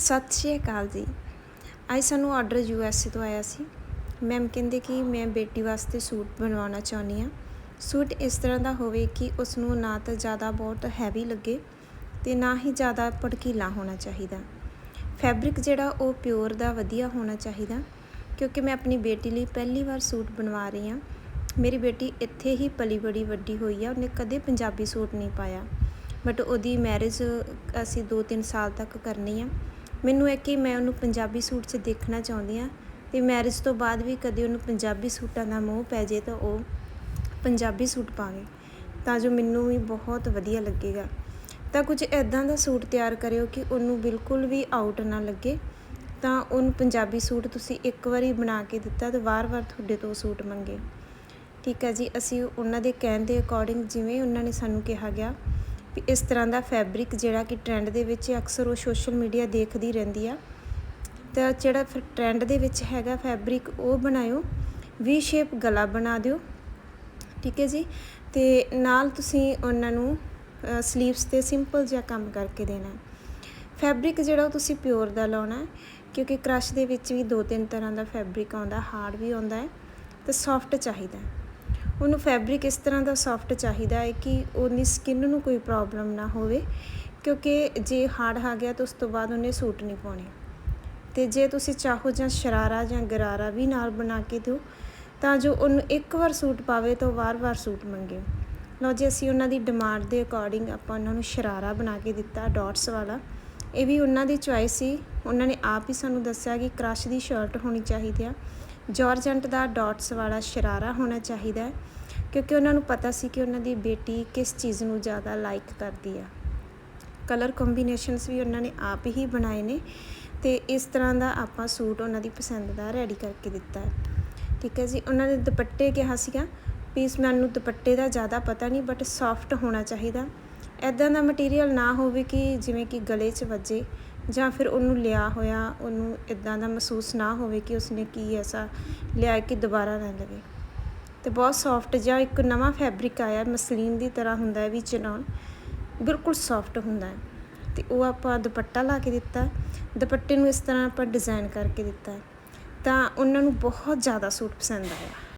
ਸਤਿ ਸ਼੍ਰੀ ਅਕਾਲ ਜੀ। ਅੱਜ ਸਾਨੂੰ ਆਰਡਰ ਯੂ ਐਸ ਏ ਤੋਂ ਆਇਆ ਸੀ। ਮੈਮ ਕਹਿੰਦੇ ਕਿ ਮੈਂ ਬੇਟੀ ਵਾਸਤੇ ਸੂਟ ਬਣਵਾਉਣਾ ਚਾਹੁੰਦੀ ਹਾਂ। ਸੂਟ ਇਸ ਤਰ੍ਹਾਂ ਦਾ ਹੋਵੇ ਕਿ ਉਸ ਨੂੰ ਨਾ ਤਾਂ ਜ਼ਿਆਦਾ ਬਹੁਤ ਹੈਵੀ ਲੱਗੇ ਤੇ ਨਾ ਹੀ ਜ਼ਿਆਦਾ ਭੜਕੀਲਾ ਹੋਣਾ ਚਾਹੀਦਾ। ਫੈਬਰਿਕ ਜਿਹੜਾ ਉਹ ਪਿਓਰ ਦਾ ਵਧੀਆ ਹੋਣਾ ਚਾਹੀਦਾ ਕਿਉਂਕਿ ਮੈਂ ਆਪਣੀ ਬੇਟੀ ਲਈ ਪਹਿਲੀ ਵਾਰ ਸੂਟ ਬਣਵਾ ਰਹੀ ਹਾਂ। ਮੇਰੀ ਬੇਟੀ ਇੱਥੇ ਹੀ ਪਲੀ ਬੜੀ ਵੱਡੀ ਹੋਈ ਆ, ਉਹਨੇ ਕਦੇ ਪੰਜਾਬੀ ਸੂਟ ਨਹੀਂ ਪਾਇਆ। ਬਟ ਉਹਦੀ ਮੈਰਿਜ ਅਸੀਂ 2-3 ਸਾਲ ਤੱਕ ਕਰਨੀ ਆ। ਮੈਨੂੰ ਇਹ ਕਿ ਮੈਂ ਉਹਨੂੰ ਪੰਜਾਬੀ ਸੂਟ 'ਚ ਦੇਖਣਾ ਚਾਹੁੰਦੀ ਆ ਤੇ ਮੈਰਿਜ ਤੋਂ ਬਾਅਦ ਵੀ ਕਦੇ ਉਹਨੂੰ ਪੰਜਾਬੀ ਸੂਟਾਂ ਦਾ ਮੋਹ ਪੈ ਜੇ ਤਾਂ ਉਹ ਪੰਜਾਬੀ ਸੂਟ ਪਾਵੇ, ਤਾਂ ਜੋ ਮੈਨੂੰ ਵੀ ਬਹੁਤ ਵਧੀਆ ਲੱਗੇਗਾ। ਤਾਂ ਕੁਝ ਐਦਾਂ ਦਾ ਸੂਟ ਤਿਆਰ ਕਰਿਓ ਕਿ ਉਹਨੂੰ ਬਿਲਕੁਲ ਵੀ ਆਊਟ ਨਾ ਲੱਗੇ। ਤਾਂ ਉਹਨੂੰ ਪੰਜਾਬੀ ਸੂਟ ਤੁਸੀਂ ਇੱਕ ਵਾਰੀ ਬਣਾ ਕੇ ਦਿੱਤਾ ਤਾਂ ਵਾਰ-ਵਾਰ ਤੁਹਾਡੇ ਤੋਂ ਸੂਟ ਮੰਗੇ। ਠੀਕ ਹੈ ਜੀ, ਅਸੀਂ ਉਹਨਾਂ ਦੇ ਕਹਿਣ ਦੇ ਅਕੋਰਡਿੰਗ ਜਿਵੇਂ ਉਹਨਾਂ ਨੇ ਸਾਨੂੰ ਕਿਹਾ ਗਿਆ। ਵੀ ਇਸ ਤਰ੍ਹਾਂ ਦਾ ਫੈਬਰਿਕ ਜਿਹੜਾ ਕਿ ਟ੍ਰੈਂਡ ਦੇ ਵਿੱਚ ਅਕਸਰ ਉਹ ਸੋਸ਼ਲ ਮੀਡੀਆ ਦੇਖਦੀ ਰਹਿੰਦੀ ਆ। ਤਾਂ ਜਿਹੜਾ ਫਿਰ ਟ੍ਰੈਂਡ ਦੇ ਵਿੱਚ ਹੈਗਾ ਫੈਬਰਿਕ ਉਹ ਬਣਾਇਓ ਵੀ ਸ਼ੇਪ ਗਲਾ ਬਣਾ ਦਿਓ, ਠੀਕ ਹੈ ਜੀ? ਤੇ ਨਾਲ ਤੁਸੀਂ ਉਹਨਾਂ ਨੂੰ ਸਲੀਵਸ ਤੇ ਸਿੰਪਲ ਜਿਹਾ ਕੰਮ ਕਰਕੇ ਦੇਣਾ। ਫੈਬਰਿਕ ਜਿਹੜਾ ਉਹ ਤੁਸੀਂ ਪਿਓਰ ਦਾ ਲਾਉਣਾ ਕਿਉਂਕਿ ਕ੍ਰਸ਼ ਦੇ ਵਿੱਚ ਵੀ ਦੋ ਤਿੰਨ ਤਰ੍ਹਾਂ ਦਾ ਫੈਬਰਿਕ ਆਉਂਦਾ ਹਾਰਡ ਵੀ ਆਉਂਦਾ ਹੈ ਤੇ ਸੌਫਟ ਚਾਹੀਦਾ ਉਹਨੂੰ ਫੈਬਰਿਕ ਇਸ ਤਰ੍ਹਾਂ ਦਾ ਸੌਫਟ ਚਾਹੀਦਾ ਹੈ ਕਿ ਉਹਦੀ ਸਕਿਨ ਨੂੰ ਕੋਈ ਪ੍ਰੋਬਲਮ ਨਾ ਹੋਵੇ, ਕਿਉਂਕਿ ਜੇ ਹਾਰਡ ਆ ਗਿਆ ਤਾਂ ਉਸ ਤੋਂ ਬਾਅਦ ਉਹਨੇ ਸੂਟ ਨਹੀਂ ਪਾਉਣੇ। ਤੇ ਜੇ ਤੁਸੀਂ ਚਾਹੋ ਜਾਂ ਸ਼ਰਾਰਾ ਜਾਂ ਗਰਾਰਾ ਵੀ ਨਾਲ ਬਣਾ ਕੇ ਦਿਓ, ਤਾਂ ਜੋ ਉਹਨੂੰ ਇੱਕ ਵਾਰ ਸੂਟ ਪਾਵੇ ਤਾਂ ਵਾਰ-ਵਾਰ ਸੂਟ ਮੰਗੇ। ਲਓ ਜੀ, ਅਸੀਂ ਉਹਨਾਂ ਦੀ ਡਿਮਾਂਡ ਦੇ ਅਕੋਰਡਿੰਗ ਆਪਾਂ ਉਹਨਾਂ ਨੂੰ ਸ਼ਰਾਰਾ ਬਣਾ ਕੇ ਦਿੱਤਾ ਡਾਟਸ ਵਾਲਾ। ਇਹ ਵੀ ਉਹਨਾਂ ਦੀ ਚੁਆਇਸ ਸੀ। ਉਹਨਾਂ ਨੇ ਆਪ ਹੀ ਸਾਨੂੰ ਦੱਸਿਆ ਕਿ ਕ੍ਰਸ਼ ਦੀ ਸ਼ਰਟ ਹੋਣੀ ਚਾਹੀਦੀ ਆ। ਜਾਰਜੈਂਟ ਦਾ ਡਾਟਸ ਵਾਲਾ ਸ਼ਰਾਰਾ ਹੋਣਾ ਚਾਹੀਦਾ ਹੈ, ਕਿਉਂਕਿ ਉਹਨਾਂ ਨੂੰ ਪਤਾ ਸੀ ਕਿ ਉਹਨਾਂ ਦੀ ਬੇਟੀ ਕਿਸ ਚੀਜ਼ ਨੂੰ ਜ਼ਿਆਦਾ ਲਾਈਕ ਕਰਦੀ ਆ। ਕਲਰ ਕੰਬੀਨੇਸ਼ਨਸ ਵੀ ਉਹਨਾਂ ਨੇ ਆਪ ਹੀ ਬਣਾਏ ਨੇ ਤੇ ਇਸ ਤਰ੍ਹਾਂ ਦਾ ਆਪਾਂ ਸੂਟ ਉਹਨਾਂ ਦੀ ਪਸੰਦ ਦਾ ਰੈਡੀ ਕਰਕੇ ਦਿੱਤਾ ਹੈ। ਠੀਕ ਹੈ ਜੀ, ਉਹਨਾਂ ਨੇ ਦੁਪੱਟੇ ਕਿਹਾ ਸੀਗਾ ਪੀਸ ਮੈਨੂੰ ਦੁਪੱਟੇ ਦਾ ਜ਼ਿਆਦਾ ਪਤਾ ਨਹੀਂ ਬਟ ਸੌਫਟ ਹੋਣਾ ਚਾਹੀਦਾ। ਐਦਾਂ ਦਾ ਮਟੀਰੀਅਲ ਨਾ ਹੋਵੇ ਕਿ ਜਿਵੇਂ ਕਿ ਗਲੇ 'ਚ ਵੱਜੇ ਜਾਂ ਫਿਰ ਉਹਨੂੰ ਲਿਆ ਹੋਇਆ, ਉਹਨੂੰ ਇਦਾਂ ਦਾ ਮਹਿਸੂਸ ਨਾ ਹੋਵੇ ਕਿ ਉਸਨੇ ਕੀ ਐਸਾ ਲਿਆ ਕਿ ਦੁਬਾਰਾ ਨਾ ਲਵੇ। ਤੇ ਬਹੁਤ ਸੌਫਟ ਜਿਹਾ ਇੱਕ ਨਵਾਂ ਫੈਬਰਿਕ ਆਇਆ, ਮਸਲੀਨ ਦੀ ਤਰ੍ਹਾਂ ਹੁੰਦਾ ਹੈ ਵੀ ਚਨਾਉਣ ਬਿਲਕੁਲ ਸੌਫਟ ਹੁੰਦਾ ਹੈ। ਤੇ ਉਹ ਆਪਾਂ ਦੁਪੱਟਾ ਲਾ ਕੇ ਦਿੱਤਾ। ਦੁਪੱਟੇ ਨੂੰ ਇਸ ਤਰ੍ਹਾਂ ਆਪਾਂ ਡਿਜ਼ਾਈਨ ਕਰਕੇ ਦਿੱਤਾ। ਤਾਂ ਉਹਨਾਂ ਨੂੰ ਬਹੁਤ ਜ਼ਿਆਦਾ ਸੂਟ ਪਸੰਦ ਆਇਆ।